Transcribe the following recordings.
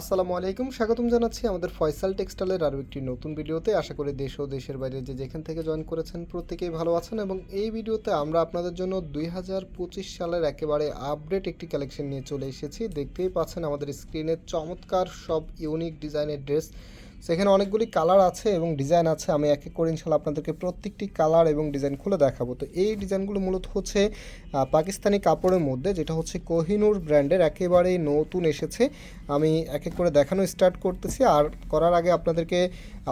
আসসালামু আলাইকুম, স্বাগতম জানাচ্ছি আমাদের ফয়সাল টেক্সটাইলের আরও একটি নতুন ভিডিওতে। আশা করি দেশ ও দেশের বাইরে যে যেখান থেকে জয়েন করেছেন প্রত্যেকেই ভালো আছেন এবং এই ভিডিওতে আমরা আপনাদের জন্য দুই হাজার পঁচিশ সালের একেবারে আপডেট একটি কালেকশন নিয়ে চলে এসেছি। দেখতেই পাচ্ছেন আমাদের স্ক্রিনে চমৎকার সব ইউনিক ডিজাইনের ড্রেস সেখানে অনেকগুলি কালার আছে এবং ডিজাইন আছে। আমি এক এক করে ইনশাল্লাহ আপনাদেরকে প্রত্যেকটি কালার এবং ডিজাইন খুলে দেখাবো। তো এই ডিজাইনগুলো মূলত হচ্ছে পাকিস্তানি কাপড়ের মধ্যে, যেটা হচ্ছে কোহিনুর ব্র্যান্ডের একেবারেই নতুন এসেছে। আমি এক এক করে দেখানো স্টার্ট করতেছি। আর করার আগে আপনাদেরকে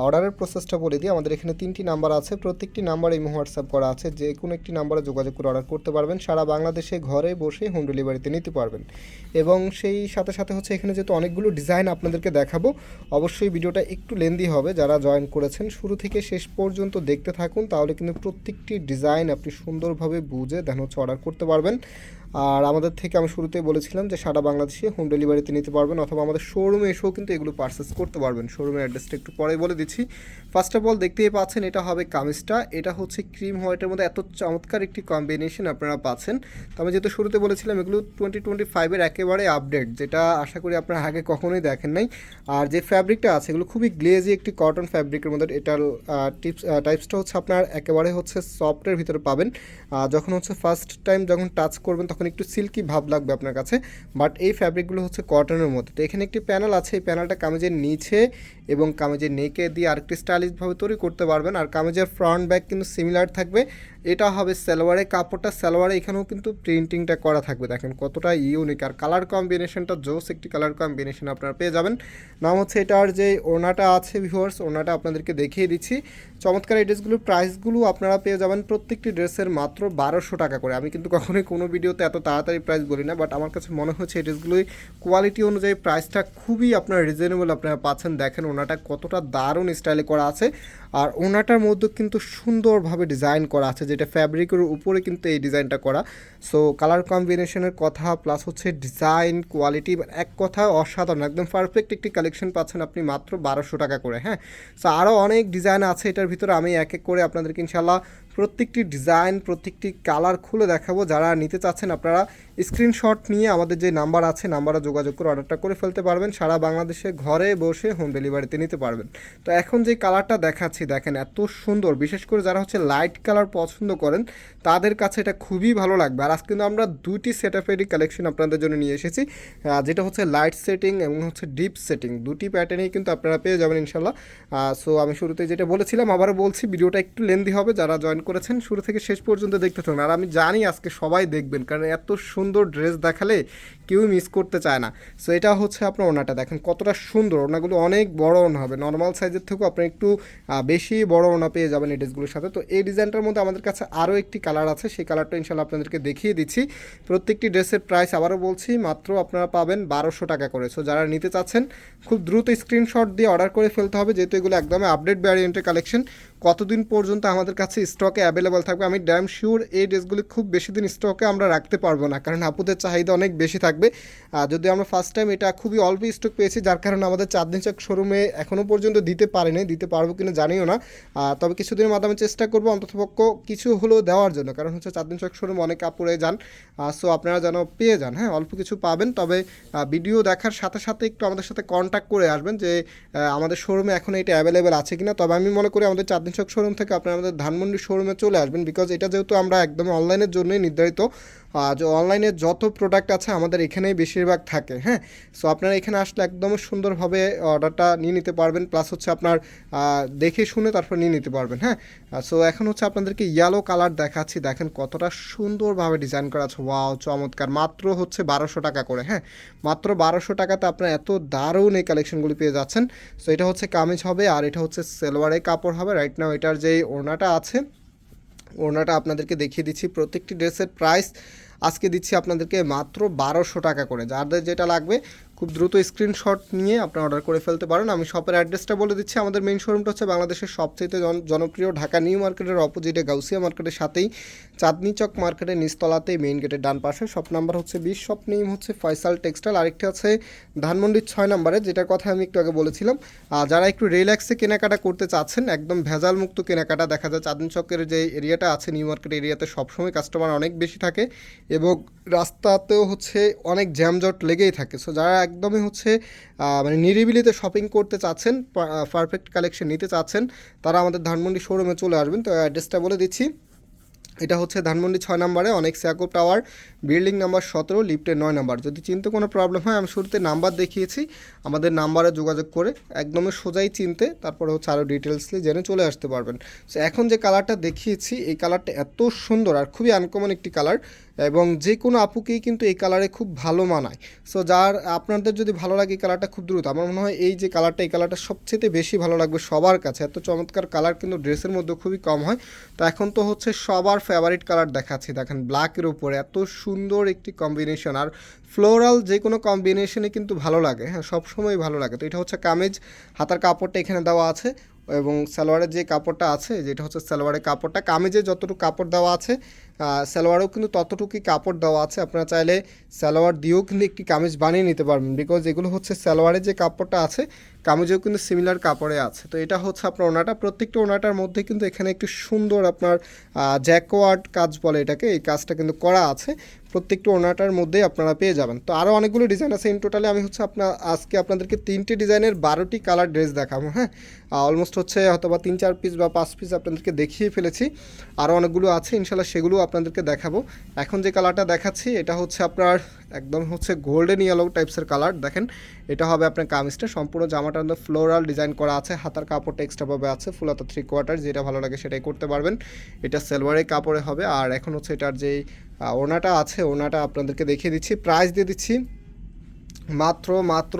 অর্ডারের প্রসেসটা বলে দিই। আমাদের এখানে তিনটি নাম্বার আছে। প্রত্যেকটি নাম্বার এই হোয়াটসঅ্যাপ করা আছে। যে কোনো একটি নাম্বারে যোগাযোগ করে অর্ডার করতে পারবেন। সারা বাংলাদেশে ঘরে বসে হোম ডেলিভারিতে নিতে পারবেন। এবং সেই সাথে সাথে হচ্ছে এখানে যেহেতু অনেকগুলো ডিজাইন আপনাদেরকে দেখাবো, অবশ্যই ভিডিওটা একটু লেন্দি হবে, যারা জয়েন করেছেন শুরু থেকে শেষ পর্যন্ত দেখতে থাকুন, তাহলে কিন্তু প্রত্যেকটি ডিজাইন আপনি সুন্দরভাবে বুঝে দেন হচ্ছে অর্ডার করতে পারবেন। আর আমাদের থেকে আমি শুরুতেই বলেছিলাম যে সারা বাংলাদেশে হোম ডেলিভারিতে নিতে পারবেন অথবা আমাদের শোরুমে এসেও কিন্তু এগুলো পারচেস করতে পারবেন। শোরুমের অ্যাড্রেসটা একটু পরে বলে দিচ্ছি। ফার্স্ট অফ অল দেখতেই পাচ্ছেন এটা হবে কামিজটা। এটা হচ্ছে ক্রিম হোয়াইটের মধ্যে এত চমৎকার একটি কম্বিনেশন আপনারা পাচ্ছেন। তো আমি যেহেতু শুরুতে বলেছিলাম, এগুলো টোয়েন্টি টোয়েন্টি ফাইভের একেবারে আপডেট যেটা আশা করি আপনারা আগে কখনোই দেখেন নাই। আর যে ফ্যাব্রিকটা আছে, এগুলো খুবই গ্লেজি একটি কটন ফ্যাব্রিকের মধ্যে, এটার টিপস টাইপসটা হচ্ছে আপনার একেবারে হচ্ছে সফটের ভিতরে পাবেন। যখন হচ্ছে ফার্স্ট টাইম যখন টাচ করবেন, তখন একটু সিল্কি ভাব লাগবে আপনার কাছে বাট এই ফ্যাব্রিকগুলো হচ্ছে কটনের মধ্যে। তো এখানে একটি প্যানেল আছে, এই প্যানেলটা কামেজের নিচে এবং কামিজের নেকে দিয়ে আরেকটি স্টাইলিশভাবে তৈরি করতে পারবেন। আর কামেজের ফ্রন্ট ব্যাক কিন্তু সিমিলার থাকবে। এটা হবে সালোয়ারের কাপড়টা, সালোয়ারে এখানেও কিন্তু প্রিন্টিংটা করা থাকবে। দেখেন কতটা ইউনিক আর কালার কম্বিনেশনটা জোস একটি কালার কম্বিনেশন আপনারা পেয়ে যাবেন। নাম হচ্ছে এটার যে ওনাটা আছে ভিউয়ার্স ওনাটা আপনাদেরকে দেখিয়ে দিচ্ছি। চমৎকার এই ড্রেসগুলোর প্রাইসগুলো আপনারা পেয়ে যাবেন প্রত্যেকটি ড্রেসের মাত্র বারোশো টাকা করে। আমি কিন্তু কখনোই কোনো ভিডিওতে এত তাড়াতাড়ি প্রাইস বলি না বাট আমার কাছে মনে হচ্ছে এই ড্রেসগুলোই কোয়ালিটি অনুযায়ী প্রাইসটা খুবই আপনার রিজনেবল আপনারা পাচ্ছেন। দেখেন ওনাটা কতটা দারুণ স্টাইলে করা আছে, আর ওনাটার মধ্যে কিন্তু সুন্দরভাবে ডিজাইন করা আছে, যেটা ফ্যাব্রিকের উপরে কিন্তু এই ডিজাইনটা করা। সো কালার কম্বিনেশনের কথা প্লাস হচ্ছে ডিজাইন কোয়ালিটি এক কথা অসাধারণ, একদম পারফেক্ট একটি কালেকশন পাচ্ছেন আপনি মাত্র বারোশো টাকা করে হ্যাঁ? সো আরও অনেক ডিজাইন আছে এটার ভিতরে, আমি এক এক করে আপনাদেরকে ইনশাল্লাহ প্রত্যেকটি ডিজাইন প্রত্যেকটি কালার খুলে দেখাবো যারা নিতে চাচ্ছেন আপনারা স্ক্রিনশট নিয়ে আমাদের যে নাম্বার আছে, নাম্বারে যোগাযোগ করে অর্ডারটা করে ফেলতে পারবেন। সারা বাংলাদেশে ঘরে বসে হোম ডেলিভারিতে নিতে পারবেন। তো এখন যে কালারটা দেখাচ্ছি, দেখেন এত সুন্দর। বিশেষ করে যারা হচ্ছে লাইট কালার পছন্দ করেন, তাদের কাছে এটা খুবই ভালো লাগবে। আর আজকে কিন্তু আমরা দুইটি সেট আপেরই কালেকশন আপনাদের জন্য নিয়ে এসেছি। যেটা হচ্ছে লাইট সেটিং এবং হচ্ছে ডিপ সেটিং দুটি প্যাটার্নেই কিন্তু আপনারা পেয়ে যাবেন ইনশাল্লাহ সো আমি শুরুতে যেটা বলেছিলাম, আবারও বলছি, ভিডিওটা একটু লেন্দি হবে। যারা জয়েন করেছেন, শুরু থেকে শেষ পর্যন্ত দেখতে থাকুন। আর আমি জানি আজকে সবাই দেখবেন, কারণ এত সুন্দর ড্রেস দেখালে কেউই মিস করতে চায় না। সো এটা হচ্ছে আপনার ওনাটা দেখেন কতটা সুন্দর। ওনাগুলো অনেক বড় ওনা হবে। নর্মাল সাইজের থেকেও আপনি একটু বেশি বড় ওনা পেয়ে যাবেন এই ড্রেসগুলোর সাথে। তো এই ডিজাইনটার মধ্যে আমাদের কাছে আরও একটি কালার আছে। সেই কালারটা ইনশাল্লাহ আপনাদেরকে দেখিয়ে দিচ্ছি। প্রত্যেকটি ড্রেসের প্রাইস আবারও বলছি, মাত্র আপনারা পাবেন বারোশো টাকা করে। সো যারা নিতে চাচ্ছেন, খুব দ্রুত স্ক্রিনশট দিয়ে অর্ডার করে ফেলতে হবে। যেহেতু এগুলো একদমই আপডেট ভ্যারিয়েন্টের কালেকশন কতদিন পর্যন্ত আমাদের কাছে স্টকে অ্যাভেলেবল থাকবে, আমি ড্যাম শিওর এই ড্রেসগুলি খুব বেশি দিন স্টকে আমরা রাখতে পারব না। কারণ আপুদের চাহিদা অনেক বেশি থাকবে। আর যদি আমরা ফার্স্ট টাইম এটা খুবই অল্প স্টক পেয়েছি, যার কারণে আমাদের চাঁদনি চক শোরুমে এখনও পর্যন্ত দিতে পারিনি, দিতে পারব কিনা জানিও না। তবে কিছুদিনের মাধ্যমে চেষ্টা করব অন্ততপক্ষ কিছু হলেও দেওয়ার জন্য, কারণ হচ্ছে চাঁদনি চক শোরুম অনেক কাপড়ে যান সো আপনারা যেন পেয়ে যান হ্যাঁ অল্প কিছু পাবেন। তবে ভিডিও দেখার সাথে সাথে একটু আমাদের সাথে কন্ট্যাক্ট করে আসবেন যে আমাদের শোরুমে এখন এটা অ্যাভেলেবেল আছে কিনা। তবে আমি মনে করি আমাদের চাঁদনি চক শোরুম থেকে আপনারা আমাদের ধানমন্ডি শোরুমে চলে আসবেন বিকজ এটা যেহেতু আমরা একদম অনলাইনের জন্যই নির্ধারিত যে অনলাইনে যত প্রোডাক্ট আছে আমাদের এখানেই বেশিরভাগ থাকে হ্যাঁ? সো আপনারা এখানে আসলে একদম সুন্দরভাবে অর্ডারটা নিয়ে নিতে পারবেন প্লাস হচ্ছে আপনার দেখে শুনে তারপর নিয়ে নিতে পারবেন হ্যাঁ? সো এখন হচ্ছে আপনাদেরকে ইয়েলো কালার দেখাচ্ছি, দেখেন কতটা সুন্দরভাবে ডিজাইন করা আছে ওয়াও চমৎকার, মাত্র হচ্ছে বারোশো টাকা করে হ্যাঁ? মাত্র বারোশো টাকাতে আপনারা এত দারুণ এই কালেকশনগুলি পেয়ে যাচ্ছেন। সো এটা হচ্ছে কামিজ হবে, আর এটা হচ্ছে সেলোয়ারের কাপড় হবে রাইট নাও এটার যে ওড়নাটা আছে, ওড়নাটা আপনাদেরকে দেখিয়ে দিচ্ছি, প্রত্যেকটি ড্রেসের প্রাইস আজকে দিচ্ছি আপনাদেরকে মাত্র বারোশো টাকা করে। যাদের যেটা লাগবে খুব দ্রুত স্ক্রিনশট নিয়ে আপনারা অর্ডার করে ফেলতে পারেন। আমি শপের অ্যাড্রেসটা বলে দিচ্ছি। আমাদের মেইন শোরুমটা হচ্ছে বাংলাদেশের সবচেয়ে জন- জনপ্রিয় ঢাকা নিউ মার্কেটের অপোজিটে গাউসিয়া মার্কেটের সাথেই। চাঁদনি চক মার্কেটের নিচতলাতেই মেইন গেটের ডান পাশে। শপ নাম্বার হচ্ছে বিশ শপ নেম হচ্ছে ফয়সাল টেক্সটাইল আরেকটি আছে ধানমন্ডির ছয় নম্বরে, যেটার কথা আমি একটু আগে বলেছিলাম। আর যারা একটু রিল্যাক্সে কেনাকাটা করতে চাচ্ছেন, একদম ভেজাল মুক্ত কেনাকাটা দেখা যায়। চাঁদনি চকের যে এরিয়াটা আছে নিউ মার্কেট এরিয়াতে সবসময় কাস্টমার অনেক বেশি থাকে এবং রাস্তাতেও হচ্ছে অনেক জ্যামজট লেগেই থাকে। সো যারা একদমই হচ্ছে মানে নিরিবিলিতে শপিং করতে চাচ্ছেন পারফেক্ট কালেকশন নিতে চাচ্ছেন, তারা আমাদের ধানমন্ডি শোরুমে চলে আসবেন। তো অ্যাড্রেসটা বলে দিচ্ছি। এটা হচ্ছে ধানমন্ডি ছয় নম্বরে, অনেক স্যাকো টাওয়ার বিল্ডিং নাম্বার সতেরো লিফটের নয় নাম্বার। যদি চিনতে কোনো প্রবলেম হয়, আমি শুরুতে নাম্বার দেখিয়েছি, আমাদের নাম্বারে যোগাযোগ করে একদমই সোজাই চিনতে, তারপরে হচ্ছে আরও ডিটেলসলি জেনে চলে আসতে পারবেন। সো এখন যে কালারটা দেখিয়েছি, এই কালারটা এত সুন্দর আর খুবই আনকমন একটি কালার এবং যে কোনো আপুকেই কিন্তু এই কালারে খুব ভালো মানায়। সো যার, আপনাদের যদি ভালো লাগে এই কালারটা খুব দ্রুত, আমার মনে হয় এই যে কালারটা এই কালারটা সবচেয়ে বেশি ভালো লাগবে সবার কাছে। এত চমৎকার কালার কিন্তু ড্রেসের মধ্যে খুবই কম হয়। তো এখন তো হচ্ছে সবার ফেভারিট কালার দেখাচ্ছি। দেখেন ব্ল্যাকের উপরে এত সুন্দর একটি কম্বিনেশন আর ফ্লোরাল যে কোনো কম্বিনেশনে কিন্তু ভালো লাগে হ্যাঁ সবসময় ভালো লাগে। তো এটা হচ্ছে কামিজ, হাতার কাপড়টা এখানে দেওয়া আছে এবং সালোয়ারের যে কাপড়টা আছে, যেটা হচ্ছে সালোয়ারের কাপড়টা, কামিজে যতটুকু কাপড় দেওয়া আছে সালোয়ারেও কিন্তু ততটুকুই কাপড় দেওয়া আছে। আপনারা চাইলে সালোয়ার দিয়েও কিন্তু একটি কামিজ বানিয়ে নিতে পারবেন। বিকজ এগুলো হচ্ছে সালোয়ারের যে কাপড়টা আছে কামিজেও কিন্তু সিমিলার কাপড়ে আছে। তো এটা হচ্ছে আপনার ওনাটা। প্রত্যেকটা ওনাটার মধ্যে কিন্তু এখানে একটু সুন্দর আপনার জ্যাকওয়ার্ড কাজ বলে এটাকে। এই কাজটা কিন্তু করা আছে। প্রত্যেকটা ওনাটার মধ্যেই আপনারা পেয়ে যাবেন। তো আরও অনেকগুলো ডিজাইন আছে। ইন টোটালি আমি হচ্ছে আপনার আজকে আপনাদেরকে তিনটি ডিজাইনের বারোটি কালার ড্রেস দেখাবো হ্যাঁ? অলমোস্ট হচ্ছে হয়তো বা তিন, চার পিস বা পাঁচ পিস আপনাদেরকে দেখিয়ে ফেলেছি। আরও অনেকগুলো আছে। ইনশাল্লাহ সেগুলো আপনাদেরকে দেখাবো। এখন যে কালারটা দেখাচ্ছি, এটা হচ্ছে আপনার একদম হচ্ছে গোল্ডেন ইয়েলো টাইপসের কালার দেখেন, এটা হবে আপনার কামিজটা। সম্পূর্ণ জামাটার মধ্যে ফ্লোরাল ডিজাইন করা আছে, হাতার কাপড়টা এক্সট্রাভাবে আছে ফুল হাতা থ্রি কোয়ার্টার যেটা ভালো লাগে সেটাই করতে পারবেন। এটা সেলভারের কাপড়ে হবে, আর এখন হচ্ছে এটার যেই ওনাটা আছে ওনাটা আপনাদেরকে দেখিয়ে দিচ্ছি। প্রাইস দিয়ে দিচ্ছি মাত্র মাত্র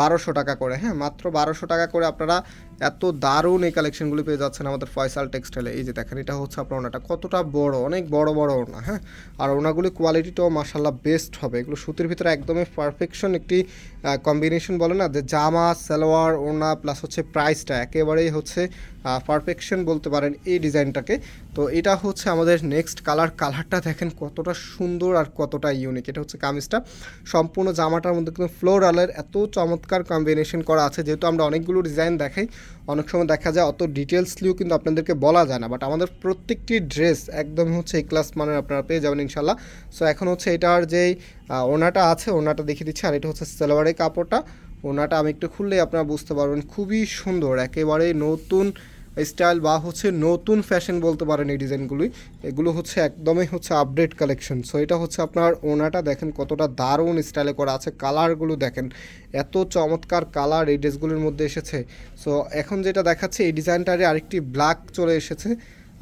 বারোশো টাকা করে হ্যাঁ মাত্র বারোশো টাকা করে আপনারা এত দারুণ এই কালেকশনগুলো পেয়ে যাচ্ছেন আমাদের ফয়সাল টেক্সটাইলে এই যে দেখেন, এটা হচ্ছে আপনার ওনাটা। কতটা বড়, অনেক বড় বড় ওনা হ্যাঁ? আর ওনাগুলির কোয়ালিটিটাও মাসাল্লাহ বেস্ট হবে। এগুলো সুতির ভিতরে একদমই পারফেকশন একটি কম্বিনেশন বলে না, যে জামা, সালোয়ার, ওনা প্লাস হচ্ছে প্রাইসটা একেবারেই হচ্ছে পারফেকশন বলতে পারেন এই ডিজাইনটাকে তো এটা হচ্ছে আমাদের নেক্সট কালার কালারটা দেখেন কতটা সুন্দর আর কতটা ইউনিক এটা হচ্ছে কামিজটা। সম্পূর্ণ জামাটার মধ্যে কিন্তু ফ্লোরালের এত চমৎকার কম্বিনেশন করা আছে। যেহেতু আমরা অনেকগুলো ডিজাইন দেখাই, অনেক সময় দেখা যায় অত ডিটেলসলিও কিন্তু আপনাদেরকে বলা যায় না। বাট আমাদের প্রত্যেকটি ড্রেস একদম হচ্ছে এই ক্লাস মানের আপনারা পেয়ে যাবেন ইনশাল্লাহ সো এখন হচ্ছে এটার যেই ওনাটা আছে ওনাটা দেখিয়ে দিচ্ছি। আর এটা হচ্ছে সালোয়ারের কাপড়টা। ওনাটা আমি একটু খুললেই আপনারা বুঝতে পারবেন খুবই সুন্দর। একেবারে নতুন স্টাইল বা হচ্ছে নতুন ফ্যাশন বলতে পারেন এই ডিজাইনগুলি এগুলো হচ্ছে একদমই হচ্ছে আপডেট কালেকশন সো এটা হচ্ছে আপনার ওনাটা দেখেন কতটা দারুণ স্টাইলে করা আছে কালারগুলো দেখেন, এত চমৎকার কালার এই ড্রেসগুলির মধ্যে এসেছে। সো এখন যেটা দেখাচ্ছে, এই ডিজাইনটারে আরেকটি ব্ল্যাক চলে এসেছে।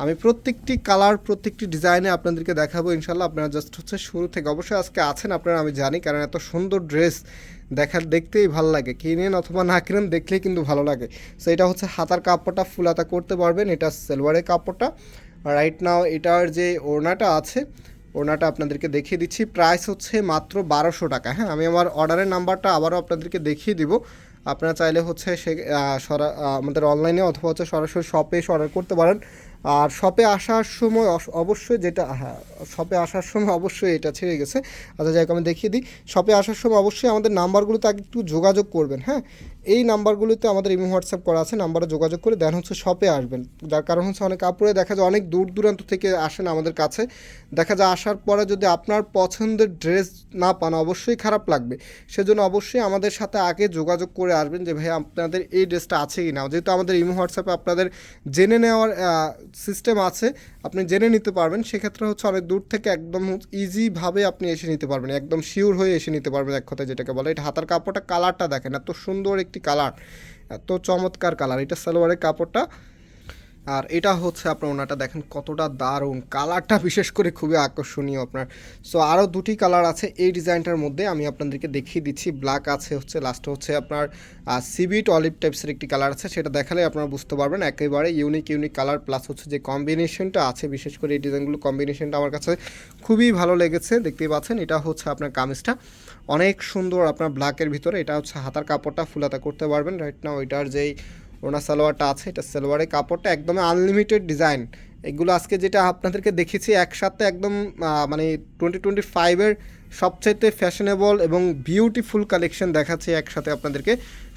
আমি প্রত্যেকটি কালার প্রত্যেকটি ডিজাইনে আপনাদেরকে দেখাবো ইনশাল্লাহ আপনারা জাস্ট হচ্ছে শুরু থেকে অবশ্যই আজকে আছেন, আপনারা আমি জানি, কারণ এত সুন্দর ড্রেস দেখার দেখতেই ভালো লাগে। কিনেন অথবা না কিনেন, দেখলেই কিন্তু ভালো লাগে। সো এটা হচ্ছে হাতার কাপড়টা ফুল হাতা করতে পারবেন। এটা সেলভারের কাপড়টা। রাইট নাও এটার যে ওড়নাটা আছে, ওড়নাটা আপনাদেরকে দেখিয়ে দিচ্ছি। প্রাইস হচ্ছে মাত্র বারোশো টাকা। হ্যাঁ আমি আমার অর্ডারের নাম্বারটা আবারও আপনাদেরকে দেখিয়ে দিব। আপনারা চাইলে হচ্ছে সে সরা- আমাদের অনলাইনে অথবা হচ্ছে সরাসরি শপে এসে অর্ডার করতে পারেন। আর শপে আসার সময় অবশ্যই যেটা হ্যাঁ শপে আসার সময় অবশ্যই এটা ছেড়ে গেছে। আচ্ছা যাই হোক, আমি দেখিয়ে দিই। শপে আসার সময় অবশ্যই আমাদের নাম্বারগুলোতে আগে একটু যোগাযোগ করবেন হ্যাঁ? এই নাম্বারগুলোতে আমাদের ইমো হোয়াটসঅ্যাপ করা আছে, নাম্বারে যোগাযোগ করে দেন হচ্ছে শপে আসবেন। যার কারণ হচ্ছে অনেক কাপড়ে দেখা যায় অনেক দূর দূরান্ত থেকে আসেন আমাদের কাছে। দেখা যায় আসার পরে যদি আপনার পছন্দের ড্রেস না পান, অবশ্যই খারাপ লাগবে। সেজন্য অবশ্যই আমাদের সাথে আগে যোগাযোগ করে আসবেন যে ভাই আপনাদের এই ড্রেসটা আছে কি না যেহেতু আমাদের ইমো হোয়াটসঅ্যাপে আপনাদের জেনে নেওয়ার সিস্টেম আছে, আপনি জেনে নিতে পারবেন। সেক্ষেত্রে হচ্ছে অনেক দূর থেকে একদম ইজিভাবে আপনি এসে নিতে পারবেন, একদম শিওর হয়ে এসে নিতে পারবেন এক কথায় যেটাকে বলে। এটা হাতার কাপড়টা কালারটা দেখেন, এত সুন্দর একটি কালার এত চমৎকার কালার। এটা সালোয়ারের কাপড়টা আর এটা হচ্ছে আপনার ওনাটা দেখেন কতটা দারুণ কালারটা বিশেষ করে খুবই আকর্ষণীয় আপনার। সো আরও দুটি কালার আছে, এই ডিজাইনটার মধ্যে আমি আপনাদেরকে দেখিয়ে দিচ্ছি। ব্ল্যাক আছে হচ্ছে লাস্টে হচ্ছে আপনার সিবিট অলিভ টাইপসের একটি কালার আছে, সেটা দেখালে আপনারা বুঝতে পারবেন। একেবারে ইউনিক ইউনিক কালার প্লাস হচ্ছে যে কম্বিনেশনটা আছে, বিশেষ করে এই ডিজাইনগুলো কম্বিনেশনটা আমার কাছে খুবই ভালো লেগেছে, দেখতেই পাচ্ছেন। এটা হচ্ছে আপনার কামিজটা। অনেক সুন্দর আপনার ব্ল্যাকের ভিতরে, এটা হচ্ছে হাতার কাপড়টা ফুলাতা করতে পারবেন। রাইট না ওইটার যেই ওনা সালোয়ারটা আছে, এটা সালোয়ারের কাপড়টা একদম আনলিমিটেড ডিজাইন এগুলো আজকে যেটা আপনাদেরকে দেখেছি, একসাথে একদম মানে টোয়েন্টি টোয়েন্টি ফাইভের সবচাইতে ফ্যাশনেবল এবং বিউটিফুল কালেকশন দেখাচ্ছি একসাথে আপনাদেরকে।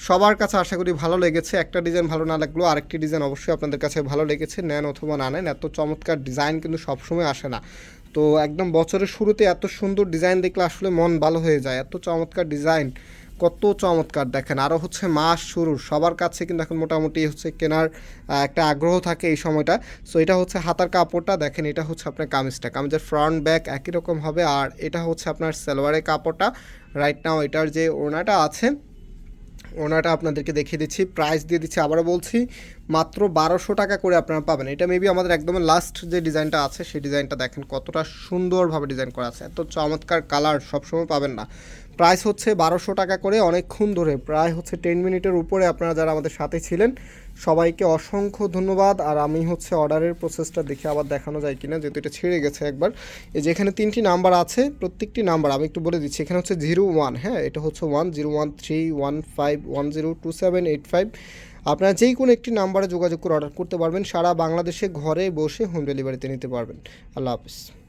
সবার কাছে আশা করি ভালো লেগেছে, একটা ডিজাইন ভালো না লাগলেও আরেকটি ডিজাইন অবশ্যই আপনাদের কাছে ভালো লেগেছে, নেন অথবা না নেন, এত চমৎকার ডিজাইন কিন্তু সবসময় আসে না। তো একদম বছরের শুরুতে এত সুন্দর ডিজাইন দেখলে আসলে মন ভালো হয়ে যায়, এত চমৎকার ডিজাইন কত চমৎকার দেখেন। আরও হচ্ছে মাস শুরুর, সবার কাছে কিন্তু এখন মোটামুটি হচ্ছে কেনার একটা আগ্রহ থাকে এই সময়টা। সো এটা হচ্ছে হাতার কাপড়টা, দেখেন এটা হচ্ছে আপনার কামিজটা। কামিজের ফ্রন্ট ব্যাক একই রকম হবে, আর এটা হচ্ছে আপনার সালোয়ারের কাপড়টা। রাইট নাও এটার যে ওড়নাটা আছে ওনাটা আপনাদেরকে দেখিয়ে দিচ্ছি প্রাইস দিয়ে দিচ্ছি, আবারও বলছি, মাত্র বারোশো টাকা করে আপনারা পাবেন। এটা মেবি আমাদের একদম লাস্ট যে ডিজাইনটা আছে, সেই ডিজাইনটা দেখেন কতটা সুন্দরভাবে ডিজাইন করা আছে। এত চমৎকার কালার সবসময় পাবেন না। প্রাইস হচ্ছে বারোশো টাকা করে অনেকক্ষণ ধরে, প্রায় হচ্ছে টেন মিনিটের উপরে আপনারা যারা আমাদের সাথে ছিলেন সবাইকে অসংখ্য ধন্যবাদ। আর আমি হচ্ছে অর্ডারের প্রসেসটা দেখে আবার দেখানো যায় কিনা, যেহেতু এটা ছেড়ে গেছে একবার। এই যে এখানে তিনটি নাম্বার আছে, প্রত্যেকটি নাম্বার, আমি একটু বলে দিচ্ছি, এখানে হচ্ছে জিরো ওয়ান হ্যাঁ? এটা হচ্ছে one, zero one, three, one, five, one, zero, two, seven, eight, five. আপনারা যেই কোনো একটি নাম্বারে যোগাযোগ করে অর্ডার করতে পারবেন, সারা বাংলাদেশে ঘরে বসে হোম ডেলিভারিতে নিতে পারবেন। আল্লাহ হাফিজ।